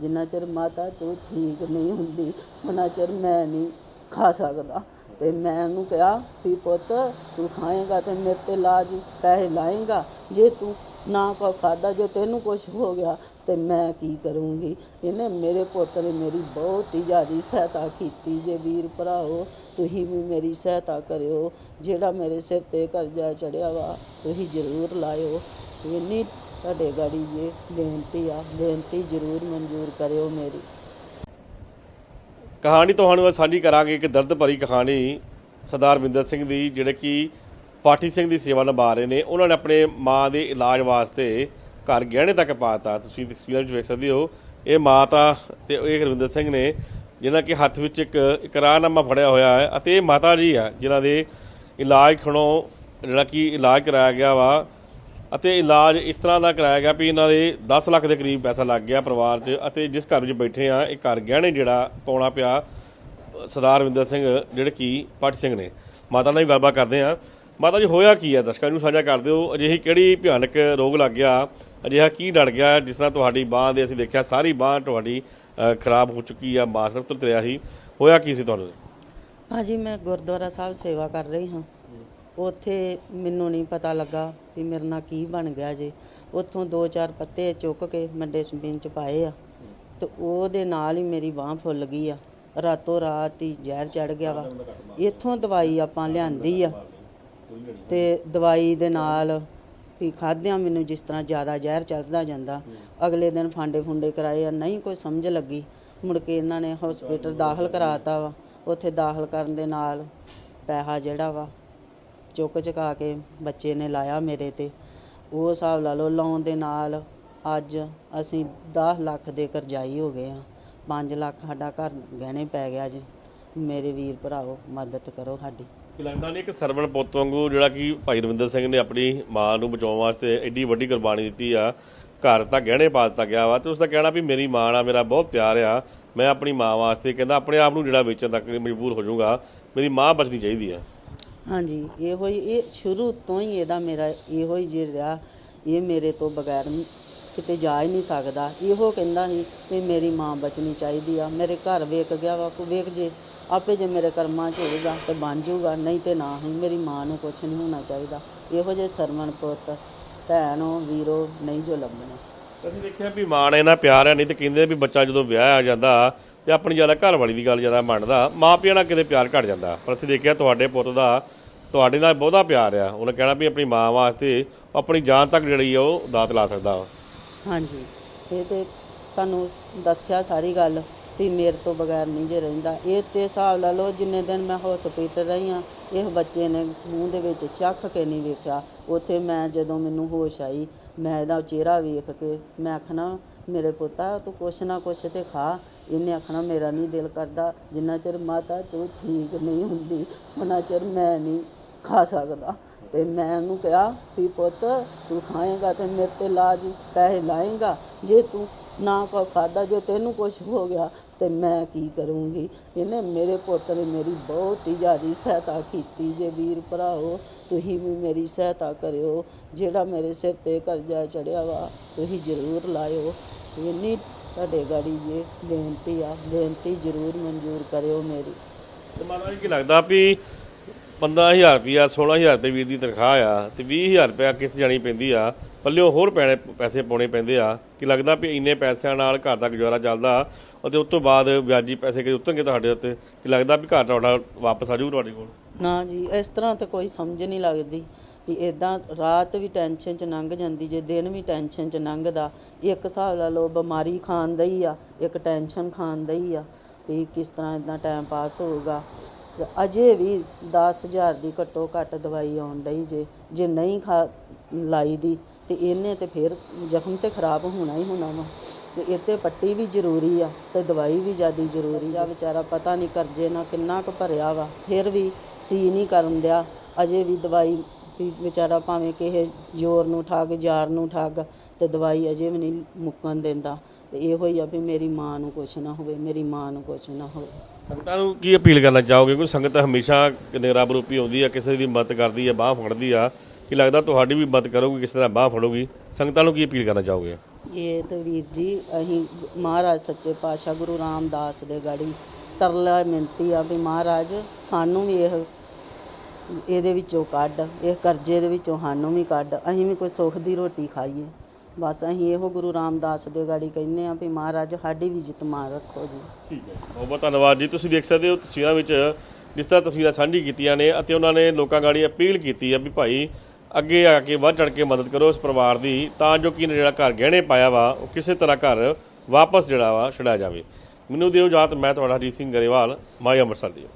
ਜਿੰਨਾ ਚਿਰ ਮਾਤਾ ਤੂੰ ਠੀਕ ਨਹੀਂ ਹੁੰਦੀ, ਉਹਨਾਂ ਚਿਰ ਮੈਂ ਨਹੀਂ ਖਾ ਸਕਦਾ। ਤੇ ਮੈਂ ਉਹਨੂੰ ਕਿਹਾ ਵੀ ਪੁੱਤ ਤੂੰ ਖਾਏਗਾ ਤੇ ਮੇਰੇ ਤੇ ਇਲਾਜ ਪੈਸੇ ਲਾਏਗਾ। ਜੇ ਤੂੰ ਨਾ ਕੋ ਖਾਦਾ ਜੇ ਤੈਨੂੰ ਕੁਝ ਹੋ ਗਿਆ, ਤੇ ਮੈਂ ਕੀ ਕਰੂੰਗੀ? ਇਹਨੇ ਮੇਰੇ ਪੁੱਤ ਨੇ ਮੇਰੀ ਬਹੁਤ ਹੀ ਜ਼ਿਆਦੀ ਸਹਾਇਤਾ ਕੀਤੀ। ਜੇ ਵੀਰ ਭਰਾਓ, ਤੁਸੀਂ ਵੀ ਮੇਰੀ ਸਹਾਇਤਾ ਕਰਿਓ। ਜਿਹੜਾ ਮੇਰੇ ਸਿਰ ਤੇ ਕਰਜ਼ਾ ਚੜਿਆ ਵਾ, ਤੁਸੀਂ ਜ਼ਰੂਰ ਲਾਇਓ। ਇੰਨੀ ਤੁਹਾਡੇ ਗਾੜੀ ਜੇ ਬੇਨਤੀ ਆ, ਬੇਨਤੀ ਜ਼ਰੂਰ ਮਨਜ਼ੂਰ ਕਰਿਓ ਮੇਰੀ। ਕਹਾਣੀ ਤੁਹਾਨੂੰ ਅੱਜ ਸਾਂਝੀ ਕਰਾਂਗੇ, ਇੱਕ ਦਰਦ ਭਰੀ ਕਹਾਣੀ ਸਰਦਾਰ ਵਿੰਦਰ ਸਿੰਘ ਦੀ, ਜਿਹੜੇ ਕਿ ਪਾਠੀ ਸਿੰਘ ਦੀ ਸੇਵਾ ਨਿਭਾ ਰਹੇ ਨੇ। ਉਹਨਾਂ ਨੇ ਆਪਣੇ ਮਾਂ ਦੇ ਇਲਾਜ ਵਾਸਤੇ ਘਰ ਗਹਿਣੇ ਤੱਕ ਪਾਤਾ ਤੁਸੀਂ ਤਸਵੀਰਾਂ ਵਿੱਚ ਵੇਖ ਸਕਦੇ ਹੋ, ਇਹ ਮਾਤਾ ਤੇ ਇਹ ਰਵਿੰਦਰ ਸਿੰਘ ਨੇ, ਜਿਨ੍ਹਾਂ ਕਿ ਹੱਥ ਵਿੱਚ ਇੱਕ ਇਕਰਾਰਨਾਮਾ ਫੜਿਆ ਹੋਇਆ ਹੈ ਅਤੇ ਇਹ ਮਾਤਾ ਜੀ ਆ, ਜਿਨ੍ਹਾਂ ਦੇ ਇਲਾਜ ਖਣੋਂ ਜਿਹੜਾ ਕਿ ਇਲਾਜ ਕਰਾਇਆ ਗਿਆ ਵਾ। ਅਤੇ ਇਲਾਜ ਇਸ ਤਰ੍ਹਾਂ ਦਾ ਕਰਾਇਆ ਗਿਆ ਵੀ ਇਹਨਾਂ ਦੇ 10 ਲੱਖ ਦੇ ਕਰੀਬ ਪੈਸਾ ਲੱਗ ਗਿਆ ਪਰਿਵਾਰ 'ਚ ਅਤੇ ਜਿਸ ਘਰ ਵਿੱਚ ਬੈਠੇ ਆ ਇਹ ਘਰ ਗਹਿਣੇ ਜਿਹੜਾ ਪਾਉਣਾ ਪਿਆ, ਸਰਦਾਰ ਵਿੰਦਰ ਸਿੰਘ, ਜਿਹੜੇ ਕਿ ਪਾਠੀ ਸਿੰਘ ਨੇ। ਮਾਤਾ ਨਾਲ ਵੀ ਗੱਲਬਾਤ ਕਰਦੇ ਆ ਮਾਤਾ ਜੀ, ਹੋਇਆ ਕੀ ਹੈ? ਦਰਸ਼ਕਾਂ ਨੂੰ ਸਾਂਝਾ ਕਰ ਦਿਓ। ਅਜਿਹੀ ਕਿਹੜੀ ਭਿਆਨਕ ਰੋਗ ਲੱਗ ਗਿਆ? ਅਜਿਹਾ ਕੀ ਡੜ ਗਿਆ ਜਿਸ ਨਾਲ ਤੁਹਾਡੀ ਬਾਹ ਦੇ ਅਸੀਂ ਦੇਖਿਆ, ਸਾਰੀ ਬਾਹ ਤੁਹਾਡੀ ਖਰਾਬ ਹੋ ਚੁੱਕੀ ਆ ਮਾਸ ਉੱਤਰ ਰਿਹਾ ਸੀ। ਹੋਇਆ ਕੀ ਸੀ ਤੁਹਾਨੂੰ? ਹਾਂਜੀ, ਮੈਂ ਗੁਰਦੁਆਰਾ ਸਾਹਿਬ ਸੇਵਾ ਕਰ ਰਹੀ ਹਾਂ। ਉੱਥੇ ਮੈਨੂੰ ਨਹੀਂ ਪਤਾ ਲੱਗਾ ਵੀ ਮੇਰੇ ਨਾਲ ਕੀ ਬਣ ਗਿਆ ਜੇ। ਉੱਥੋਂ ਦੋ ਚਾਰ ਪੱਤੇ ਚੁੱਕ ਕੇ ਮੈਂ ਡਸਟਬਿਨ ਚ ਪਾਏ ਆ। ਤੇ ਉਹਦੇ ਨਾਲ ਹੀ ਮੇਰੀ ਬਾਹ ਫੁੱਲ ਗਈ ਆ। ਰਾਤੋਂ ਰਾਤ ਹੀ ਜ਼ਹਿਰ ਚੜ ਗਿਆ ਵਾ। ਇੱਥੋਂ ਦਵਾਈ ਆਪਾਂ ਲਿਆਂਦੀ ਆ। ਤੇ ਦਵਾਈ ਦੇ ਨਾਲ ਵੀ ਖਾਦਿਆਂ ਮੈਨੂੰ ਜਿਸ ਤਰ੍ਹਾਂ ਜ਼ਿਆਦਾ ਜ਼ਹਿਰ ਚੜਦਾ ਜਾਂਦਾ, ਅਗਲੇ ਦਿਨ ਫਾਂਡੇ ਫੁੰਡੇ ਕਰਾਏ ਆ। ਨਹੀਂ ਕੋਈ ਸਮਝ ਲੱਗੀ। ਮੁੜ ਕੇ ਇਹਨਾਂ ਨੇ ਹਸਪੀਟਲ ਦਾਖਲ ਕਰਾਤਾ ਵਾ। ਉੱਥੇ ਦਾਖਲ ਕਰਨ ਦੇ ਨਾਲ ਪੈਸਾ ਜਿਹੜਾ ਵਾ ਚੁੱਕ ਚੁਕਾ ਕੇ ਬੱਚੇ ਨੇ ਲਾਇਆ ਮੇਰੇ ਤੇ। ਉਹ ਹਿਸਾਬ ਲਾ ਲਓ ਲਾਉਣ ਦੇ ਨਾਲ ਅੱਜ ਅਸੀਂ 10 ਲੱਖ ਦੇ ਕਰਜ਼ਾਈ ਹੋ ਗਏ ਆ 5 ਲੱਖ ਸਾਡਾ ਘਰ ਗਹਿਣੇ ਪੈ ਗਿਆ ਜੀ ਮੇਰੇ ਵੀਰ ਭਰਾਓ, ਮਦਦ ਕਰੋ ਸਾਡੀ। ਲੱਗਦਾ ਨਹੀਂ ਇੱਕ ਸਰਵਣ ਪੁੱਤ ਵਾਂਗੂ ਜਿਹੜਾ ਕਿ ਭਾਈ ਰਵਿੰਦਰ ਸਿੰਘ ਨੇ ਆਪਣੀ ਮਾਂ ਨੂੰ ਬਚਾਉਣ ਵਾਸਤੇ ਐਡੀ ਵੱਡੀ ਕੁਰਬਾਨੀ ਦਿੱਤੀ ਆ, ਘਰ ਤਾਂ ਗਹਿਣੇ ਪਾ ਦਿੱਤਾ ਗਿਆ ਵਾ ਤੇ ਉਸ ਦਾ ਕਹਿਣਾ ਵੀ ਮੇਰੀ ਮਾਂ ਨਾਲ ਮੇਰਾ ਬਹੁਤ ਪਿਆਰ ਆ, ਮੈਂ ਆਪਣੀ ਮਾਂ ਵਾਸਤੇ ਕਹਿੰਦਾ ਆਪਣੇ ਆਪ ਨੂੰ ਜਿਹੜਾ ਵੇਚਣ ਤੱਕ ਮਜਬੂਰ ਹੋ ਜਾਊਗਾ, ਮੇਰੀ ਮਾਂ ਬਚਣੀ ਚਾਹੀਦੀ ਆ। ਹਾਂਜੀ, ਇਹੋ ਹੀ, ਇਹ ਸ਼ੁਰੂ ਤੋਂ ਹੀ ਇਹਦਾ ਮੇਰਾ ਇਹੋ ਹੀ ਜੇ ਰਿਹਾ, ਇਹ ਮੇਰੇ ਤੋਂ ਬਗੈਰ ਕਿਤੇ ਜਾ ਹੀ ਨਹੀਂ ਸਕਦਾ। ਇਹੋ ਕਹਿੰਦਾ ਸੀ ਵੀ ਮੇਰੀ ਮਾਂ ਬਚਣੀ ਚਾਹੀਦੀ ਆ, ਮੇਰੇ ਘਰ ਵੇਖ ਗਿਆ ਵਾ ਕੋ ਵੇਖ ਜੇ, ਆਪੇ ਜੇ ਮੇਰੇ ਕਰਮਾਂ 'ਚ ਹੋਊਗਾ ਤੇ ਬਣ ਜਾਊਗਾ ਨਹੀਂ ਤੇ ਨਾ ਹੀ ਮੇਰੀ ਮਾਂ ਨੂੰ ਕੁਝ ਨਹੀਂ ਹੋਣਾ ਚਾਹੀਦਾ। ਇਹੋ ਜਿਹੇ ਸਰਵਣ ਪੁੱਤ, ਭੈਣੋ, ਵੀਰੋ, ਨਹੀਂ ਜੋ ਲੱਭਣੇ। ਅਸੀਂ ਦੇਖਿਆ ਵੀ ਮਾਂ ਨੇ ਇਹਨਾਂ ਪਿਆਰ ਆ, ਨਹੀਂ ਤੇ ਕਹਿੰਦੇ ਵੀ ਬੱਚਾ ਜਦੋਂ ਵਿਆਹ ਆ ਜਾਂਦਾ ਤੇ ਆਪਣੀ ਜ਼ਿਆਦਾ ਘਰ ਵਾਲੀ ਦੀ ਗੱਲ ਜ਼ਿਆਦਾ ਮੰਨਦਾ ਮਾਂ ਪਿਓ ਨਾਲ ਕਿਤੇ ਪਿਆਰ ਘਟ ਜਾਂਦਾ। ਪਰ ਅਸੀਂ ਦੇਖਿਆ ਤੁਹਾਡੇ ਪੁੱਤ ਦਾ ਤੁਹਾਡੇ ਨਾਲ ਬਹੁਤਾ ਪਿਆਰ ਆ। ਉਹਨੇ ਕਹਿਣਾ ਵੀ ਆਪਣੀ ਮਾਂ ਵਾਸਤੇ ਆਪਣੀ ਜਾਨ ਤੱਕ ਜਿਹੜੀ ਆ ਉਹ ਦਾਤ ਲਾ ਸਕਦਾ ਵਾ। ਹਾਂਜੀ। ਇਹ ਤੇ ਤੁਹਾਨੂੰ ਦੱਸਿਆ ਸਾਰੀ ਗੱਲ ਵੀ ਮੇਰੇ ਤੋਂ ਬਗੈਰ ਨਹੀਂ ਜੇ ਰਹਿੰਦਾ। ਇਹ ਤੇ ਹਿਸਾਬ ਲਾ ਲਓ ਜਿੰਨੇ ਦਿਨ ਮੈਂ ਹਸਪੀਟਲ ਰਹੀ ਆ, ਇਹ ਬੱਚੇ ਨੇ ਮੂੰਹ ਦੇ ਵਿੱਚ ਚੱਖ ਕੇ ਨਹੀਂ ਵੇਖਿਆ। ਉੱਥੇ ਮੈਂ ਜਦੋਂ ਮੈਨੂੰ ਹੋਸ਼ ਆਈ, ਮੈਂ ਇਹਦਾ ਚਿਹਰਾ ਵੇਖ ਕੇ ਮੈਂ ਆਖਣਾ, ਮੇਰੇ ਪੁੱਤਾ, ਤੂੰ ਕੁਛ ਨਾ ਕੁਛ ਤੇ ਖਾ। ਇਹਨੇ ਆਖਣਾ, ਮੇਰਾ ਨਹੀਂ ਦਿਲ ਕਰਦਾ, ਜਿੰਨਾ ਚਿਰ ਮਾਤਾ ਤੂੰ ਠੀਕ ਨਹੀਂ ਹੁੰਦੀ ਉਹਨਾਂ ਚਿਰ ਮੈਂ ਨਹੀਂ ਖਾ ਸਕਦਾ। ਤੇ ਮੈਂ ਉਹਨੂੰ ਕਿਹਾ, ਵੀ ਪੁੱਤ, ਤੂੰ ਖਾਏਗਾ ਤੇ ਮੇਰੇ ਤੇ ਇਲਾਜ ਪੈਸੇ ਲਾਏਗਾ। ਜੇ ਤੂੰ ਨਾ ਕੋ ਖਾਦਾ ਜੇ ਤੈਨੂੰ ਕੁਝ ਹੋ ਗਿਆ, ਤੇ ਮੈਂ ਕੀ ਕਰੂੰਗੀ? ਇਹਨੇ ਮੇਰੇ ਪੁੱਤ ਨੇ ਮੇਰੀ ਬਹੁਤ ਹੀ ਜ਼ਿਆਦੀ ਸਹਾਇਤਾ ਕੀਤੀ। ਜੇ ਵੀਰ ਭਰਾਓ, ਤੁਸੀਂ ਵੀ ਮੇਰੀ ਸਹਾਇਤਾ ਕਰਿਓ। ਜਿਹੜਾ ਮੇਰੇ ਸਿਰ ਤੇ ਕਰਜ਼ਾ ਚੜਿਆ ਵਾ, ਤੁਸੀਂ ਜ਼ਰੂਰ ਲਾਇਓ। ਇੰਨੀ ਤੁਹਾਡੇ ਗਾੜੀ ਜੇ ਬੇਨਤੀ ਆ ਬੇਨਤੀ ਜ਼ਰੂਰ ਮਨਜ਼ੂਰ ਕਰਿਓ ਮੇਰੀ। ਤੇ ਮਾਤਾ ਜੀ ਕੀ ਲੱਗਦਾ ਵੀ 15000 ਰੁਪਿਆ 16000 ਰੁਪਏ ਵੀਰ ਦੀ ਤਨਖਾਹ ਆ ਤੇ 20000 ਰੁਪਇਆ ਕਿਸ ਜਾਣੀ ਪੈਂਦੀ ਆ ਪੱਲਿਓ ਹੋਰ ਪੈਣੇ ਪੈਸੇ ਪਾਉਣੇ ਪੈਂਦੇ ਆ। ਕਿ ਲੱਗਦਾ ਵੀ ਇੰਨੇ ਪੈਸਿਆਂ ਨਾਲ ਘਰ ਦਾ ਗੁਜ਼ਾਰਾ ਚੱਲਦਾ ਅਤੇ ਉਸ ਤੋਂ ਬਾਅਦ ਵਿਆਜੀ ਪੈਸੇ ਕਿ ਉਤਰਨਗੇ ਤੁਹਾਡੇ ਉੱਤੇ? ਕਿ ਲੱਗਦਾ ਵੀ ਘਰ ਤੁਹਾਡਾ ਵਾਪਸ ਆ ਜਾਊ ਤੁਹਾਡੇ ਕੋਲ? ਨਾ ਜੀ ਇਸ ਤਰ੍ਹਾਂ ਤਾਂ ਕੋਈ ਸਮਝ ਨਹੀਂ ਲੱਗਦੀ। ਵੀ ਇਦਾਂ ਰਾਤ ਵੀ ਟੈਨਸ਼ਨ ਚ ਲੰਘ ਜਾਂਦੀ, ਜੇ ਦਿਨ ਵੀ ਟੈਨਸ਼ਨ ਚ ਲੰਘਦਾ, ਇੱਕ ਹਿਸਾਬ ਲਾ ਲਓ ਬਿਮਾਰੀ ਖਾਣ ਦਾ ਹੀ ਆ, ਇੱਕ ਟੈਨਸ਼ਨ ਖਾਣ ਦਾ ਹੀ ਆ, ਵੀ ਕਿਸ ਤਰ੍ਹਾਂ ਇਦਾਂ ਟਾਈਮ ਪਾਸ ਹੋਊਗਾ। ਅਜੇ ਵੀ 10000 ਦੀ ਘੱਟੋ ਘੱਟ ਦਵਾਈ ਆਉਣ ਡਈ ਜੇ ਜੇ ਨਹੀਂ ਖਾ ਲਾਈ ਦੀ, ਤੇ ਇਹਨੇ ਤੇ ਫਿਰ ਜ਼ਖਮ ਤੇ ਖਰਾਬ ਹੋਣਾ ਹੀ ਹੋਣਾ ਵਾ। ਤੇ ਇੱਥੇ ਪੱਟੀ ਵੀ ਜ਼ਰੂਰੀ ਆ, ਤੇ ਦਵਾਈ ਵੀ ਜ਼ਿਆਦੀ ਜ਼ਰੂਰੀ ਆ। ਵਿਚਾਰਾ ਪਤਾ ਨਹੀਂ ਕਰਜੇ ਨਾ ਕਿੰਨਾ ਕੁ ਭਰਿਆ ਵਾ, ਫਿਰ ਵੀ ਸੀ ਨਹੀਂ ਕਰਨ ਦਿਆ, ਅਜੇ ਵੀ ਦਵਾਈ ਵੀ ਵਿਚਾਰਾ ਭਾਵੇਂ ਕਿਸੇ ਜ਼ੋਰ ਨੂੰ ਠੱਗ ਯਾਰ ਨੂੰ ਠੱਗ ਤੇ ਦਵਾਈ ਅਜੇ ਵੀ ਨਹੀਂ ਮੁੱਕਣ ਦਿੰਦਾ। ਤੇ ਇਹੋ ਹੀ ਆ ਵੀ ਮੇਰੀ ਮਾਂ ਨੂੰ ਕੁਛ ਨਾ ਹੋਵੇ ਮੇਰੀ ਮਾਂ ਨੂੰ ਕੁਛ ਨਾ ਹੋਵੇ। ਸੰਗਤਾਂ ਨੂੰ ਕੀ ਅਪੀਲ ਕਰਨਾ ਚਾਹੋਗੇ? ਕੋਈ ਸੰਗਤ ਹਮੇਸ਼ਾ ਕਿਨੇ ਰੱਬ ਰੂਪੀ ਆਉਂਦੀ ਆ ਕਿਸੇ ਦੀ ਮਦਦ ਕਰਦੀ ਆ ਬਾਹ ਫੜਦੀ ਆ। ਕਿ ਲੱਗਦਾ ਤੁਹਾਡੀ ਵੀ ਮਦਦ ਕਰੋਗੇ ਕਿਸੇ ਦਾ ਬਾਹ ਫੜੋਗੀ? ਸੰਗਤਾਂ ਨੂੰ ਕੀ ਅਪੀਲ ਕਰਨਾ ਚਾਹੋਗੇ? ਇਹ ਤੇ ਵੀਰ ਜੀ ਅਸੀਂ ਮਹਾਰਾਜ ਸੱਚੇ ਪਾਤਸ਼ਾਹ ਗੁਰੂ ਰਾਮਦਾਸ ਦੇ ਗਾੜੀ ਤਰਲਾ ਮਿੰਤੀ ਆ ਵੀ ਮਹਾਰਾਜ ਸਾਨੂੰ ਵੀ ਇਹ ਇਹਦੇ ਵਿੱਚੋਂ ਕੱਢ, ਇਹ ਕਰਜ਼ੇ ਦੇ ਵਿੱਚੋਂ ਸਾਨੂੰ ਵੀ ਕੱਢ, ਅਸੀਂ ਵੀ ਕੋਈ ਸੁੱਖ ਦੀ ਰੋਟੀ ਖਾਈਏ। ਬਸ ਅਸੀਂ ਇਹੋ ਗੁਰੂ ਰਾਮਦਾਸ ਦੇ ਗਾੜੀ ਕਹਿੰਦੇ ਆ ਵੀ ਮਹਾਰਾਜ ਸਾਡੀ ਵੀ ਜਿੱਤ ਮਾਰ ਰੱਖੋ ਜੀ। ਠੀਕ ਹੈ ਬਹੁਤ ਬਹੁਤ ਧੰਨਵਾਦ ਜੀ। ਤੁਸੀਂ ਦੇਖ ਸਕਦੇ ਹੋ ਤਸਵੀਰਾਂ ਵਿੱਚ ਜਿਸ ਤਰ੍ਹਾਂ ਤਸਵੀਰਾਂ ਸਾਂਝੀ ਕੀਤੀਆਂ ਨੇ ਅਤੇ ਉਹਨਾਂ ਨੇ ਲੋਕਾਂ ਗਾੜੀ ਅਪੀਲ ਕੀਤੀ ਆ ਵੀ ਭਾਈ ਅੱਗੇ ਆ ਕੇ ਵੱਧ ਚੜ ਕੇ ਮਦਦ ਕਰੋ ਉਸ ਪਰਿਵਾਰ ਦੀ, ਤਾਂ ਜੋ ਕਿ ਇਹਨੇ ਜਿਹੜਾ ਘਰ ਗਹਿਣੇ ਪਾਇਆ ਵਾ, ਉਹ ਕਿਸੇ ਤਰ੍ਹਾਂ ਘਰ ਵਾਪਸ ਜਿਹੜਾ ਵਾ ਛੜਾਇਆ ਜਾਵੇ। ਮੈਨੂੰ ਦਿਓ ਜਾਤ ਮੈਂ ਤੁਹਾਡਾ ਹਰਜੀਤ ਸਿੰਘ ਗਰੇਵਾਲ, ਮਾਈ ਅੰਮ੍ਰਿਤਸਰ ਦੀ